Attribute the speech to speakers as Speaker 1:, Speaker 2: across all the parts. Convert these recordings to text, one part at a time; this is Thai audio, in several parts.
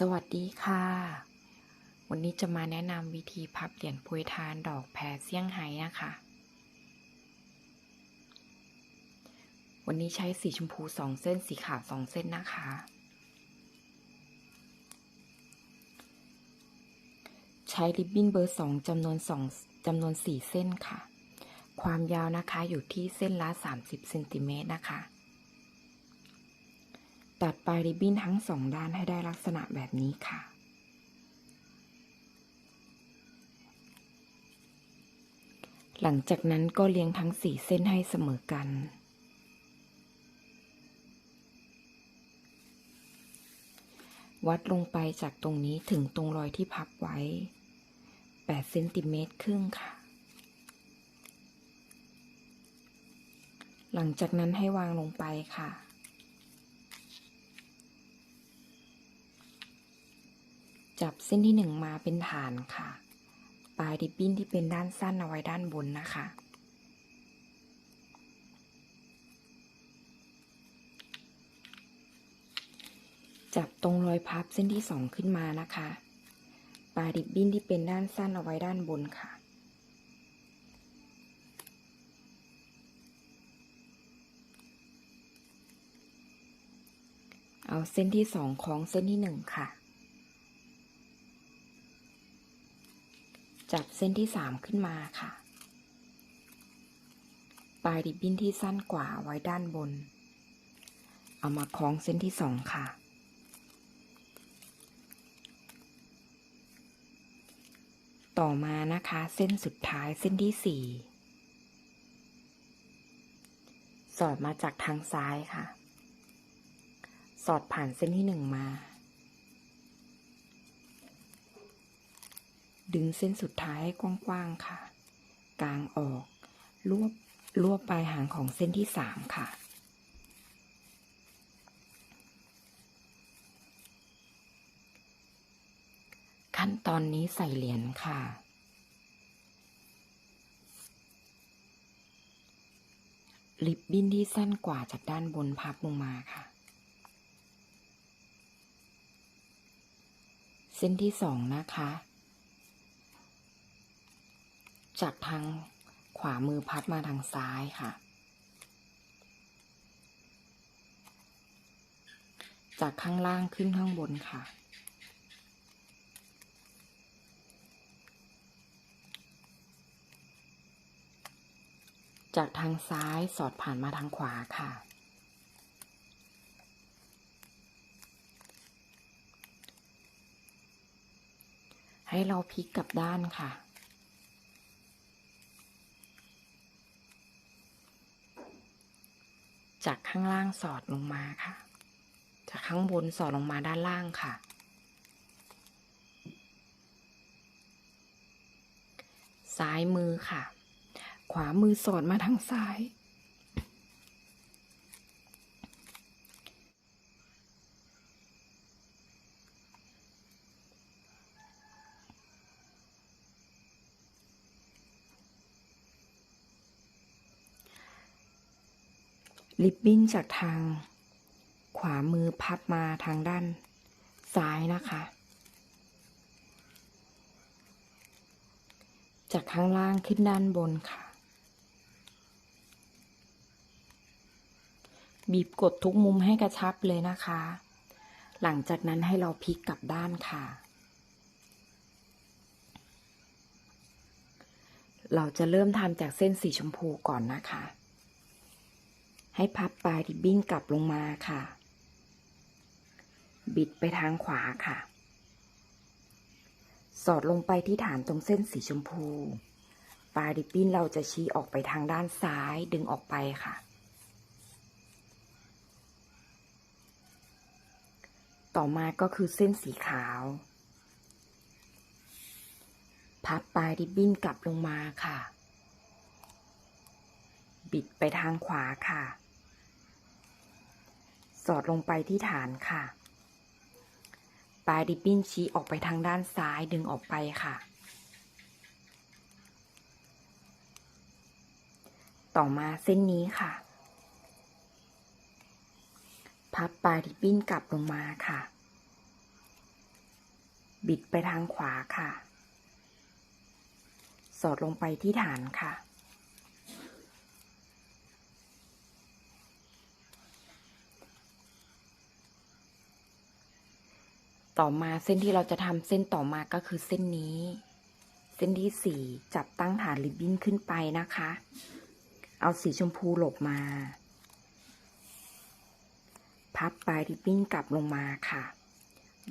Speaker 1: สวัสดีค่ะ วันนี้จะมาแนะนำวิธีพับเหรียญโปรยทานดอกแพรเซี่ยงไฮ้นะคะ วันนี้ใช้สีชมพูสองเส้นสีขาวสองเส้นนะคะ ใช้ริบบิ้นเบอร์สองจำนวนสองจำนวนสี่เส้นค่ะ ความยาวนะคะอยู่ที่เส้นละ 30เซนติเมตรนะคะ ตัดปลายริบบิ้นทั้งสองด้านให้ได้ลักษณะแบบนี้ค่ะ หลังจากนั้นก็เลี้ยงทั้งสี่เส้นให้เสมอกัน วัดลงไปจากตรงนี้ถึงตรงรอยที่พับไว้ 8 เซนติเมตรครึ่งค่ะหลังจากนั้นให้วางลงไปค่ะ จับเส้นที่หนึ่งมาเป็นฐานค่ะ ปลายริบบิ้นที่เป็นด้านสั้นเอาไว้ด้านบนนะคะ จับตรงรอยพับเส้นที่สองขึ้นมานะคะ ปลายริบบิ้นที่เป็นด้านสั้นเอาไว้ด้านบนค่ะเอาเส้นที่สองของเส้นที่หนึ่งค่ะ จับเส้นที่สามขึ้นมาค่ะ ปลายริบบิ้นที่สั้นกว่าไว้ด้านบน เอามาคล้องเส้นที่สองค่ะ ต่อมานะคะเส้นสุดท้ายเส้นที่สี่สอดมาจากทางซ้ายค่ะ สอดผ่านเส้นที่หนึ่งมา ดึงเส้นสุดท้ายให้กว้างๆค่ะ กลางออกรวบรวบปลายหางของเส้นที่สามค่ะ ขั้นตอนนี้ใส่เหรียญค่ะลิบบิ้นที่สั้นกว่าจากด้านบนพับลงมาค่ะ เส้นที่สองนะคะ จากทางขวามือพับมาทางซ้ายค่ะ จากข้างล่างขึ้นข้างบนค่ะ จากทางซ้ายสอดผ่านมาทางขวาค่ะ ให้เราพลิกกลับด้านค่ะ จากข้างล่างสอดลงมาค่ะ จากข้างบนสอดลงมาด้านล่างค่ะ ซ้ายมือค่ะ ขวามือสอดมาทางซ้าย ลิบบิ้นจากทาง ขวามือพับมาทางด้าน ซ้ายนะคะ จากข้างล่างขึ้นด้านบนค่ะ บีบกดทุกมุมให้กระชับเลยนะคะ หลังจากนั้นให้เราพลิกกลับด้านค่ะ เราจะเริ่มทำจากเส้นสีชมพูก่อนนะคะ ให้พับปลายริบบิ้นกลับลงมาค่ะ บิดไปทางขวาค่ะ สอดลงไปที่ฐานตรงเส้นสีชมพู ปลายริบบิ้นเราจะชี้ออกไปทางด้านซ้ายดึงออกไปค่ะ ต่อมาก็คือเส้นสีขาว พับปลายริบบิ้นกลับลงมาค่ะบิดไปทางขวาค่ะ สอดลงไปที่ฐานค่ะ ปลายริบบิ้นชี้ออกไปทางด้านซ้ายดึงออกไปค่ะ ต่อมาเส้นนี้ค่ะ พับปลายริบบิ้นกลับลงมาค่ะ บิดไปทางขวาค่ะ สอดลงไปที่ฐานค่ะ ต่อมาเส้นที่เราจะทำเส้นต่อมาก็คือเส้นนี้ เส้นที่สี่จับตั้งฐานริบบิ้นขึ้นไปนะคะ เอาสีชมพูหลบมา พับปลายริบบิ้นกลับลงมาค่ะ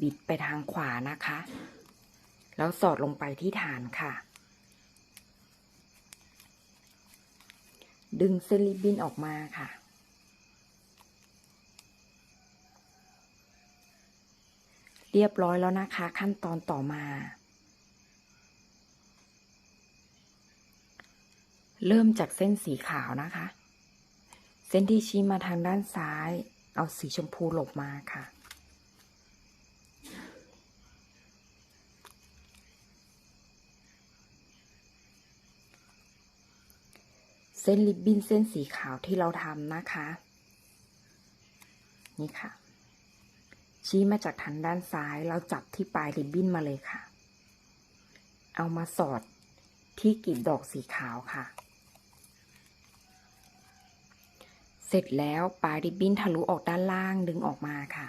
Speaker 1: บิดไปทางขวานะคะ แล้วสอดลงไปที่ฐานค่ะ ดึงเส้นริบบิ้นออกมาค่ะ เรียบร้อยแล้วนะคะ ขั้นตอนต่อมา เริ่มจากเส้นสีขาวนะคะ เส้นที่ชี้มาทางด้านซ้าย เอาสีชมพูหลบมาค่ะเส้นริบบิ้นเส้นสีขาวที่เราทำนะคะ นี่ค่ะ ชี้มาจากทางด้านซ้าย เราจับที่ปลายริบบิ้นมาเลยค่ะ เอามาสอดที่กลีบดอกสีขาวค่ะ เสร็จแล้วปลายริบบิ้นทะลุออกด้านล่างดึงออกมาค่ะ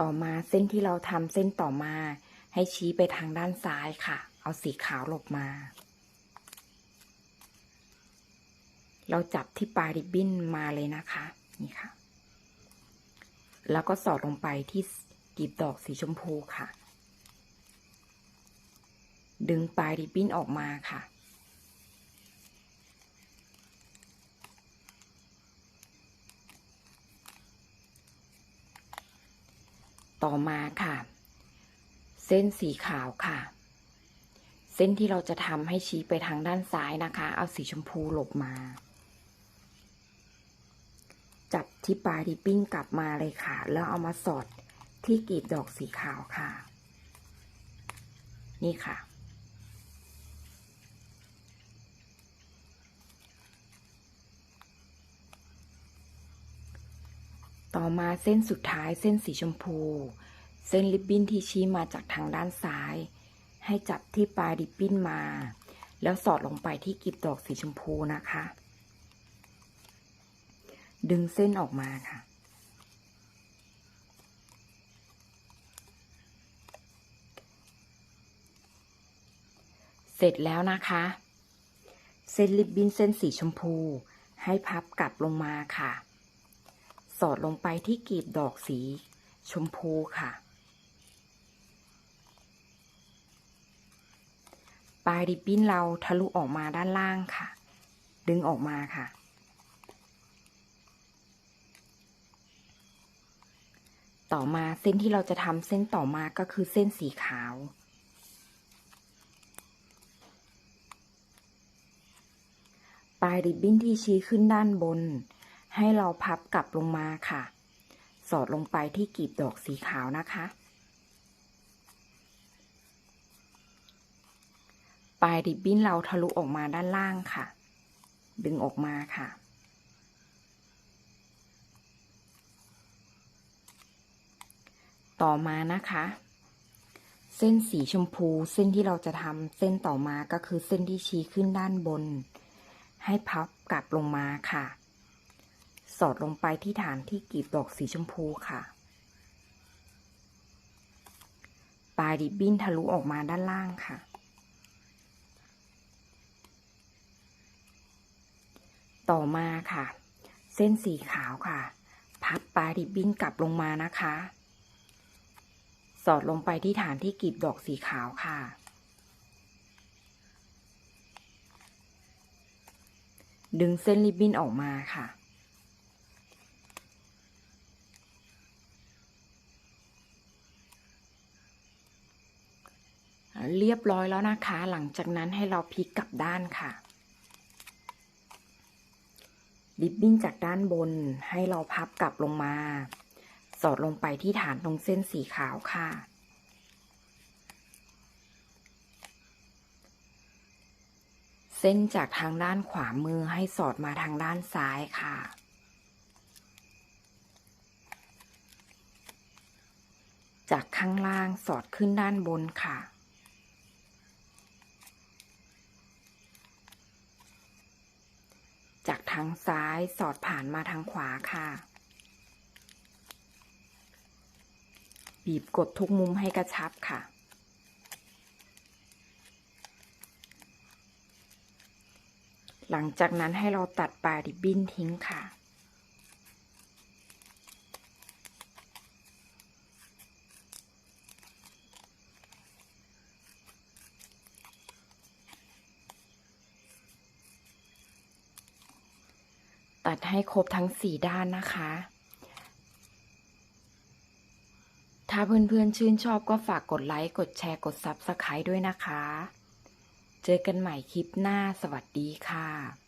Speaker 1: ต่อมาเส้นที่เราทำเส้นต่อมาให้ชี้ไปทางด้านซ้ายค่ะ เอาสีขาวหลบมา เราจับที่ปลายริบบิ้นมาเลยนะคะ นี่ค่ะ แล้วก็สอดลงไปที่กลีบดอกสีชมพูค่ะ ดึงปลายริบบิ้นออกมาค่ะ ต่อมาค่ะ เส้นสีขาวค่ะ เส้นที่เราจะทำให้ชี้ไปทางด้านซ้ายนะคะ เอาสีชมพูหลบมา จับที่ปลายริบบิ้นกลับมาเลยค่ะ แล้วเอามาสอดที่กลีบดอกสีขาวค่ะ นี่ค่ะ ต่อมาเส้นสุดท้ายเส้นสีชมพู เส้นริบบิ้นที่ชี้มาจากทางด้านซ้าย ให้จับที่ปลายริบบิ้นมา แล้วสอดลงไปที่กลีบดอกสีชมพูนะคะ ดึงเส้นออกมาค่ะ เสร็จแล้วนะคะ เส้นริบบิ้นเส้นสีชมพู ให้พับกลับลงมาค่ะ สอดลงไปที่กลีบดอกสีชมพูค่ะ ปลายริบบิ้นเราทะลุออกมาด้านล่างค่ะ ดึงออกมาค่ะ ต่อมาเส้นที่เราจะทำเส้นต่อมาก็คือเส้นสีขาว ปลายริบบิ้นที่ชี้ขึ้นด้านบน ให้เราพับกลับลงมาค่ะ สอดลงไปที่กลีบดอกสีขาวนะคะ ปลายริบบิ้นเราทะลุออกมาด้านล่างค่ะ ดึงออกมาค่ะ ต่อมานะคะ เส้นสีชมพู เส้นที่เราจะทำเส้นต่อมาก็คือเส้นที่ชี้ขึ้นด้านบน ให้พับกลับลงมาค่ะ สอดลงไปที่ฐานที่กลีบดอกสีชมพูค่ะ ปลายริบบิ้นทะลุออกมาด้านล่างค่ะ ต่อมาค่ะ เส้นสีขาวค่ะ พับปลายริบบิ้นกลับลงมานะคะ สอดลงไปที่ฐานที่กลีบดอกสีขาวค่ะ ดึงเส้นริบบิ้นออกมาค่ะ เรียบร้อยแล้วนะคะ หลังจากนั้นให้เราพลิกกลับด้านค่ะริบบิ้นจากด้านบนให้เราพับกลับลงมา อดลงไปที่ฐานตรงเส้นสีขาวค่ะ เส้นจากทางด้านขวามือให้สอดมาทางด้านซ้ายค่ะจากข้างล่างสอดขึ้นด้านบนค่ะ จากทางซ้ายสอดผ่านมาทางขวาค่ะ บีบกดทุกมุมให้กระชับค่ะ หลังจากนั้นให้เราตัดปลายริบบิ้นทิ้งค่ะ ตัดให้ครบทั้งสี่ด้านนะคะ ถ้าเพื่อนๆชื่นชอบก็ฝากกดไลค์ กดแชร์ กด Subscribe ด้วยนะคะ เจอกันใหม่คลิปหน้า สวัสดีค่ะ